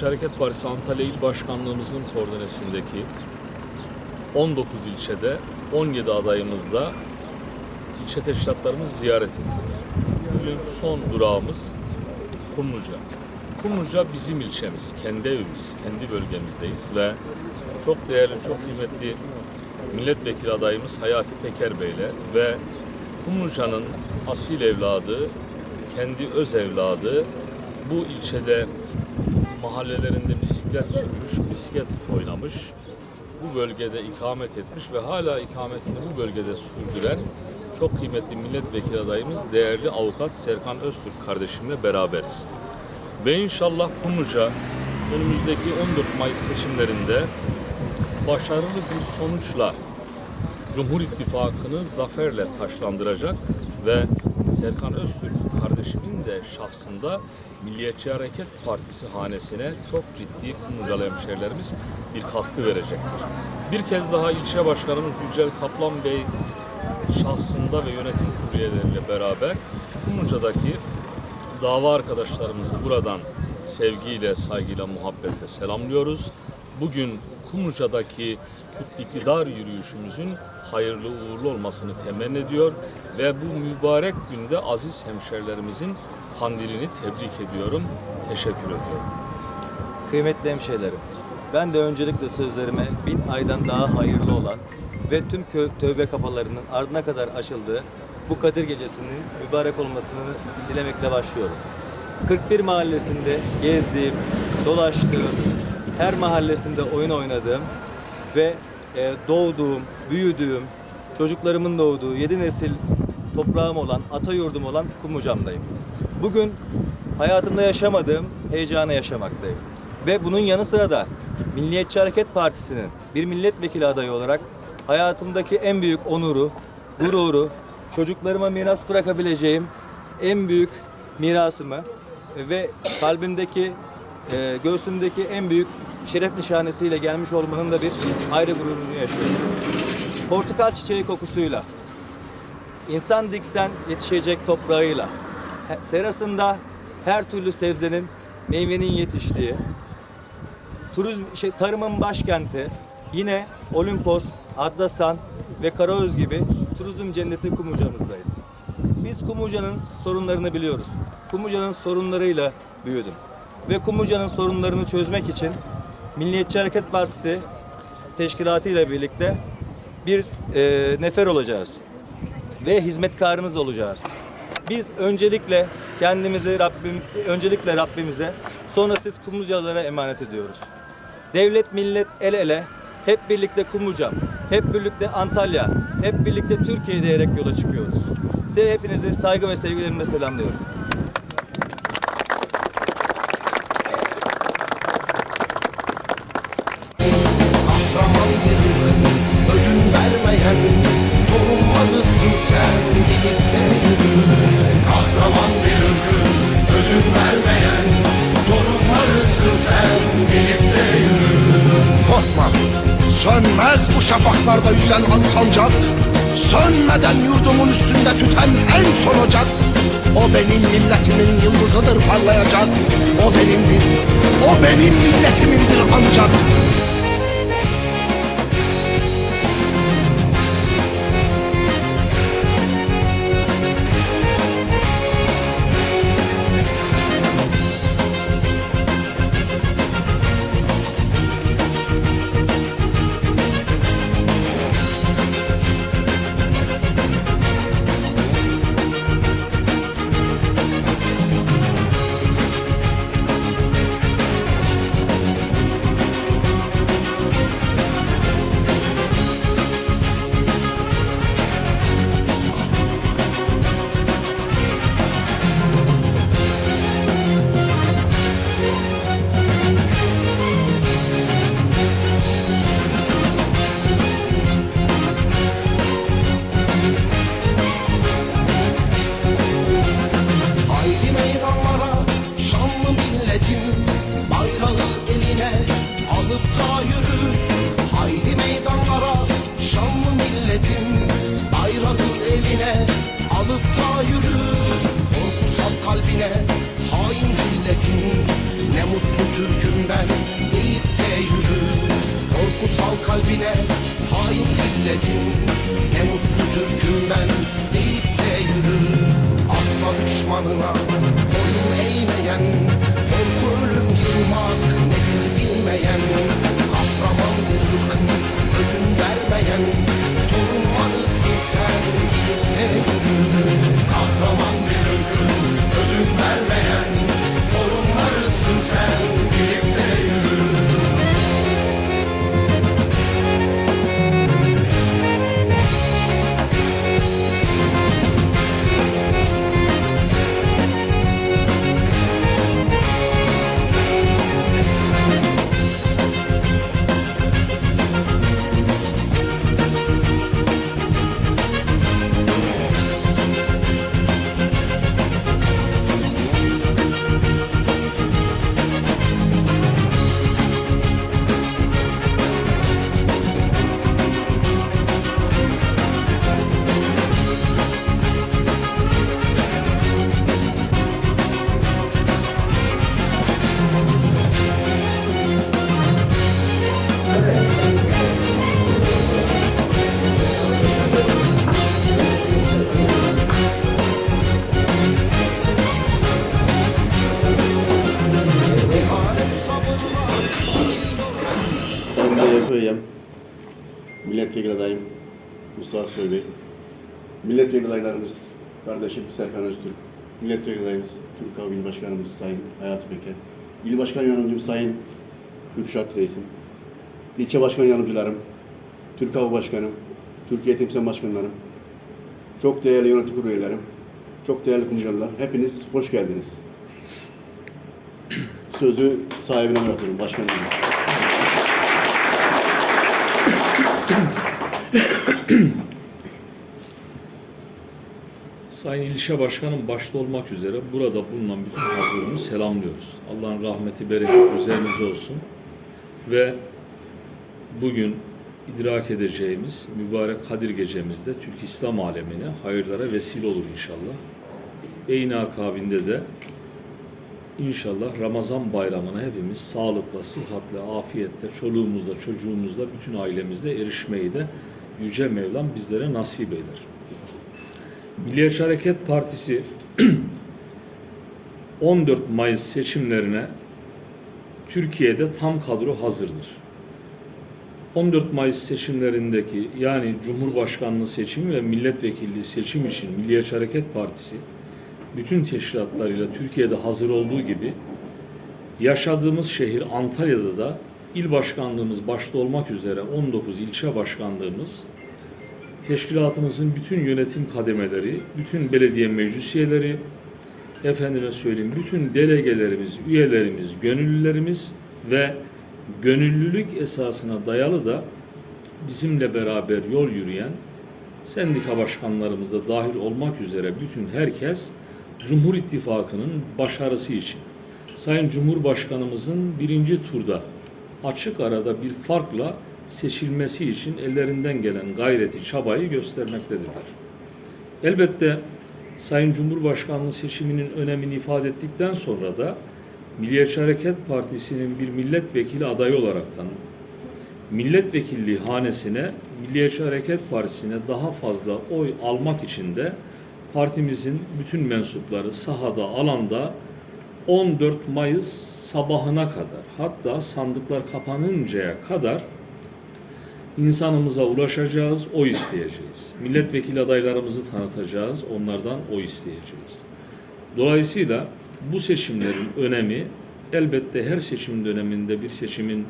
Milliyetçi Hareket Partisi Antalya İl Başkanlığımızın koordinesindeki 19 ilçede 17 adayımızla ilçe teşkilatlarımızı ziyaret ettik. Bugün son durağımız Kumluca. Kumluca bizim ilçemiz, kendi evimiz, kendi bölgemizdeyiz ve çok değerli, çok kıymetli milletvekili adayımız Hayati Peker Bey'le ve Kumluca'nın asil evladı, kendi öz evladı bu ilçede mahallelerinde bisiklet sürmüş, bisiklet oynamış, bu bölgede ikamet etmiş ve hala ikametini bu bölgede sürdüren çok kıymetli milletvekili adayımız değerli avukat Serkan Öztürk kardeşimle beraberiz. Ve inşallah Kumluca önümüzdeki 14 Mayıs seçimlerinde başarılı bir sonuçla Cumhur İttifakı'nı zaferle taşlandıracak ve Serkan Öztürk kardeşimin de şahsında Milliyetçi Hareket Partisi hanesine çok ciddi Kumlucalı hemşehrilerimiz bir katkı verecektir. Bir kez daha ilçe başkanımız Yücel Kaplan Bey şahsında ve yönetim kurulu beraber Kumluca'daki dava arkadaşlarımızı buradan sevgiyle, saygıyla, muhabbetle selamlıyoruz. Bugün Kumluca'daki Kürt iktidar yürüyüşümüzün hayırlı uğurlu olmasını temenni ediyor ve bu mübarek günde aziz hemşerilerimizin kandilini tebrik ediyorum, teşekkür ediyorum. Kıymetli hemşehrilerim, ben de öncelikle sözlerime bin aydan daha hayırlı olan ve tüm tövbe kapılarının ardına kadar açıldığı bu Kadir Gecesi'nin mübarek olmasını dilemekle başlıyorum. 41 mahallesinde gezdiğim, dolaştığım, her mahallesinde oyun oynadığım ve e, doğduğum, büyüdüğüm, çocuklarımın doğduğu yedi nesil toprağım olan, ata yurdum olan Kumlucam'dayım. Bugün hayatımda yaşamadığım heyecanı yaşamaktayım. Ve bunun yanı sıra da Milliyetçi Hareket Partisi'nin bir milletvekili adayı olarak hayatımdaki en büyük onuru, gururu, çocuklarıma miras bırakabileceğim en büyük mirasımı ve kalbimdeki, e, göğsümdeki en büyük şeref nişanesiyle gelmiş olmanın da bir ayrı gururunu yaşıyorum. Portakal çiçeği kokusuyla, insan diksen yetişecek toprağıyla, serasında her türlü sebzenin, meyvenin yetiştiği, turizm şey, tarımın başkenti, yine Olimpos, Adlasan ve Karaöz gibi turizm cenneti Kumluca'mızdayız. Biz Kumluca'nın sorunlarını biliyoruz. Kumluca'nın sorunlarıyla büyüdüm. Ve Kumluca'nın sorunlarını çözmek için Milliyetçi Hareket Partisi teşkilatı ile birlikte bir e, nefer olacağız ve hizmetkarınız olacağız. Biz öncelikle kendimizi Rabbim öncelikle Rabbimize sonra siz Kumlucalılara emanet ediyoruz. Devlet millet el ele hep birlikte Kumluca, hep birlikte Antalya, hep birlikte Türkiye diyerek yola çıkıyoruz. Size hepinizi saygı ve sevgilerimle selamlıyorum. Sönmez bu şafaklarda yüzen al sancak Sönmeden yurdumun üstünde tüten en son ocak. O benim milletimin yıldızıdır parlayacak. O benimdir, o benim milletimindir ancak kalbine hain zilletin Ne mutlu Türk'üm ben deyip de yürü. Asla düşmanına boyun eğmeyen Korku ölüm yılmak nedir bilmeyen. Kahraman bir ırkın ödün vermeyen Torunmalısın sen gidip de yürü Aksoy Milletvekili adaylarımız kardeşim Serkan Öztürk, Milletvekili adayımız Türk Hava İl Başkanımız Sayın Hayati Peker, İl Başkan Yardımcım Sayın Kürşat Reisim, İlçe Başkan Yardımcılarım, Türk Hava Başkanım, Türkiye Temsil Başkanlarım, çok değerli yönetim kurulu üyelerim, çok değerli kumcular, hepiniz hoş geldiniz. Sözü sahibine bırakıyorum, başkanım. Sayın İlçe Başkanım başta olmak üzere burada bulunan bütün hazırlığımı selamlıyoruz. Allah'ın rahmeti, bereketi üzerinize olsun. Ve bugün idrak edeceğimiz mübarek Kadir gecemizde Türk İslam alemine hayırlara vesile olur inşallah. Eyni akabinde de İnşallah Ramazan bayramına hepimiz sağlıkla, sıhhatle, afiyetle, çoluğumuzla, çocuğumuzla, bütün ailemizle erişmeyi de Yüce Mevlam bizlere nasip eyler. Milliyetçi Hareket Partisi 14 Mayıs seçimlerine Türkiye'de tam kadro hazırdır. 14 Mayıs seçimlerindeki yani Cumhurbaşkanlığı seçimi ve milletvekilliği seçim için Milliyetçi Hareket Partisi bütün teşkilatlarıyla Türkiye'de hazır olduğu gibi yaşadığımız şehir Antalya'da da il başkanlığımız başta olmak üzere 19 ilçe başkanlığımız teşkilatımızın bütün yönetim kademeleri, bütün belediye meclis üyeleri, efendime söyleyeyim bütün delegelerimiz, üyelerimiz, gönüllülerimiz ve gönüllülük esasına dayalı da bizimle beraber yol yürüyen sendika başkanlarımız da dahil olmak üzere bütün herkes Cumhur İttifakı'nın başarısı için. Sayın Cumhurbaşkanımızın birinci turda açık arada bir farkla seçilmesi için ellerinden gelen gayreti, çabayı göstermektedirler. Elbette Sayın Cumhurbaşkanlığı seçiminin önemini ifade ettikten sonra da Milliyetçi Hareket Partisi'nin bir milletvekili adayı olaraktan milletvekilliği hanesine Milliyetçi Hareket Partisi'ne daha fazla oy almak için de partimizin bütün mensupları sahada, alanda 14 Mayıs sabahına kadar hatta sandıklar kapanıncaya kadar insanımıza ulaşacağız, oy isteyeceğiz. Milletvekili adaylarımızı tanıtacağız, onlardan oy isteyeceğiz. Dolayısıyla bu seçimlerin önemi elbette her seçim döneminde bir seçimin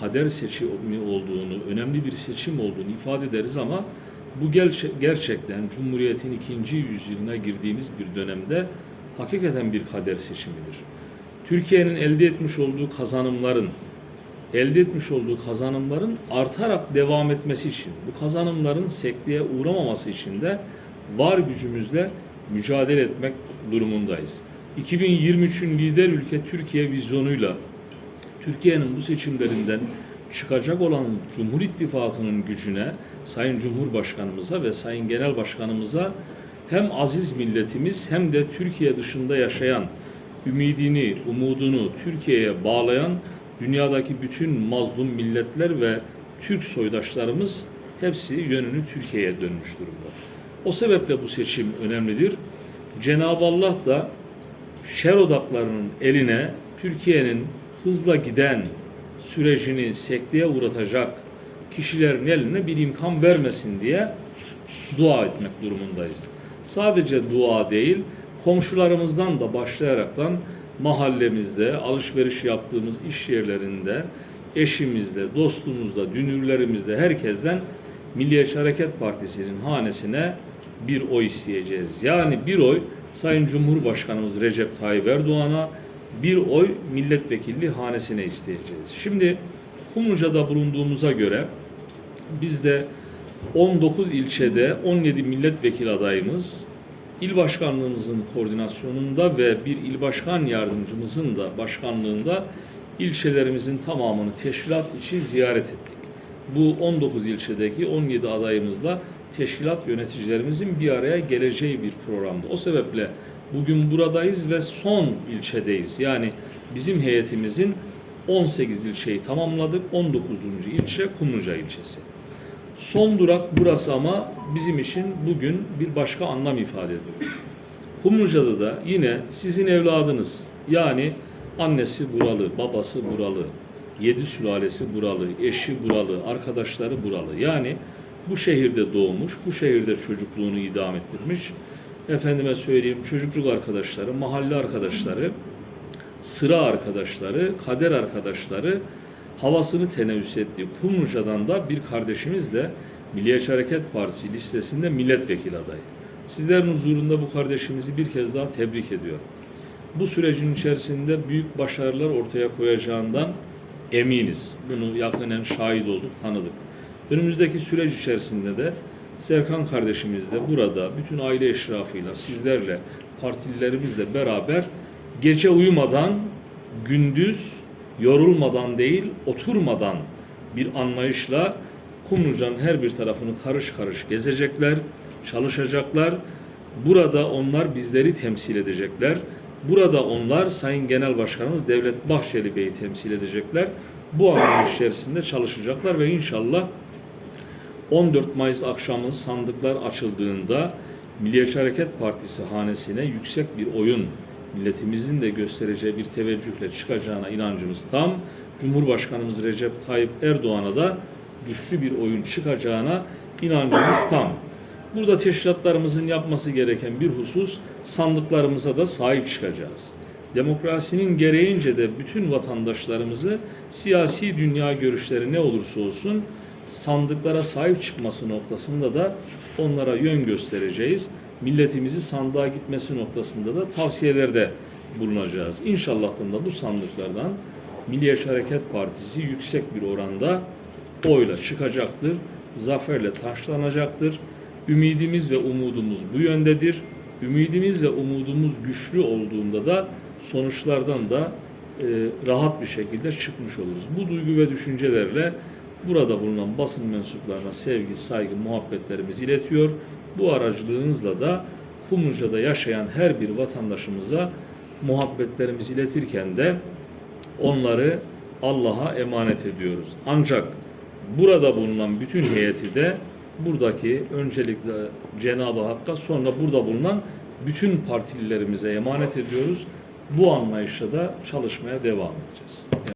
kader seçimi olduğunu, önemli bir seçim olduğunu ifade ederiz ama bu gerçe- gerçekten Cumhuriyet'in ikinci yüzyılına girdiğimiz bir dönemde hakikaten bir kader seçimidir. Türkiye'nin elde etmiş olduğu kazanımların elde etmiş olduğu kazanımların artarak devam etmesi için, bu kazanımların sekteye uğramaması için de var gücümüzle mücadele etmek durumundayız. 2023'ün lider ülke Türkiye vizyonuyla Türkiye'nin bu seçimlerinden çıkacak olan Cumhur İttifakı'nın gücüne, Sayın Cumhurbaşkanımıza ve Sayın Genel Başkanımıza hem aziz milletimiz hem de Türkiye dışında yaşayan ümidini, umudunu Türkiye'ye bağlayan dünyadaki bütün mazlum milletler ve Türk soydaşlarımız hepsi yönünü Türkiye'ye dönmüş durumda. O sebeple bu seçim önemlidir. Cenab-ı Allah da şer odaklarının eline Türkiye'nin hızla giden sürecini sekteye uğratacak kişilerin eline bir imkan vermesin diye dua etmek durumundayız. Sadece dua değil, komşularımızdan da başlayaraktan mahallemizde, alışveriş yaptığımız iş yerlerinde, eşimizde, dostumuzda, dünürlerimizde, herkesten Milliyetçi Hareket Partisi'nin hanesine bir oy isteyeceğiz. Yani bir oy Sayın Cumhurbaşkanımız Recep Tayyip Erdoğan'a, bir oy milletvekilliği hanesine isteyeceğiz. Şimdi Kumluca'da bulunduğumuza göre bizde 19 ilçede 17 milletvekili adayımız, il başkanlığımızın koordinasyonunda ve bir il başkan yardımcımızın da başkanlığında ilçelerimizin tamamını teşkilat içi ziyaret ettik. Bu 19 ilçedeki 17 adayımızla teşkilat yöneticilerimizin bir araya geleceği bir programdı. O sebeple bugün buradayız ve son ilçedeyiz. Yani bizim heyetimizin 18 ilçeyi tamamladık. 19. ilçe Kumluca ilçesi. Son durak burası ama bizim için bugün bir başka anlam ifade ediyor. Kumluca'da da yine sizin evladınız yani annesi buralı, babası buralı, yedi sülalesi buralı, eşi buralı, arkadaşları buralı. Yani bu şehirde doğmuş, bu şehirde çocukluğunu idam ettirmiş. Efendime söyleyeyim çocukluk arkadaşları, mahalle arkadaşları, sıra arkadaşları, kader arkadaşları havasını tenevvüs etti. Kumluca'dan da bir kardeşimiz de Milliyetçi Hareket Partisi listesinde milletvekili adayı. Sizlerin huzurunda bu kardeşimizi bir kez daha tebrik ediyorum. Bu sürecin içerisinde büyük başarılar ortaya koyacağından eminiz. Bunu yakinen şahit olduk, tanıdık. Önümüzdeki süreç içerisinde de Serkan kardeşimiz de burada bütün aile eşrafıyla, sizlerle, partililerimizle beraber gece uyumadan, gündüz yorulmadan değil, oturmadan bir anlayışla Kumluca'nın her bir tarafını karış karış gezecekler, çalışacaklar. Burada onlar bizleri temsil edecekler. Burada onlar Sayın Genel Başkanımız Devlet Bahçeli Bey'i temsil edecekler. Bu anlayış içerisinde çalışacaklar ve inşallah 14 Mayıs akşamı sandıklar açıldığında Milliyetçi Hareket Partisi hanesine yüksek bir oyun milletimizin de göstereceği bir teveccühle çıkacağına inancımız tam. Cumhurbaşkanımız Recep Tayyip Erdoğan'a da güçlü bir oyun çıkacağına inancımız tam. Burada teşkilatlarımızın yapması gereken bir husus sandıklarımıza da sahip çıkacağız. Demokrasinin gereğince de bütün vatandaşlarımızı siyasi dünya görüşleri ne olursa olsun sandıklara sahip çıkması noktasında da onlara yön göstereceğiz. Milletimizi sandığa gitmesi noktasında da tavsiyelerde bulunacağız. İnşallah'tan da bu sandıklardan Milliyetçi Hareket Partisi yüksek bir oranda oyla çıkacaktır. Zaferle taşlanacaktır. Ümidimiz ve umudumuz bu yöndedir. Ümidimiz ve umudumuz güçlü olduğunda da sonuçlardan da e, rahat bir şekilde çıkmış oluruz. Bu duygu ve düşüncelerle burada bulunan basın mensuplarına sevgi, saygı, muhabbetlerimizi iletiyor. Bu aracılığınızla da Kumluca'da yaşayan her bir vatandaşımıza muhabbetlerimizi iletirken de onları Allah'a emanet ediyoruz. Ancak burada bulunan bütün heyeti de buradaki öncelikle Cenab-ı Hakk'a sonra burada bulunan bütün partililerimize emanet ediyoruz. Bu anlayışla da çalışmaya devam edeceğiz.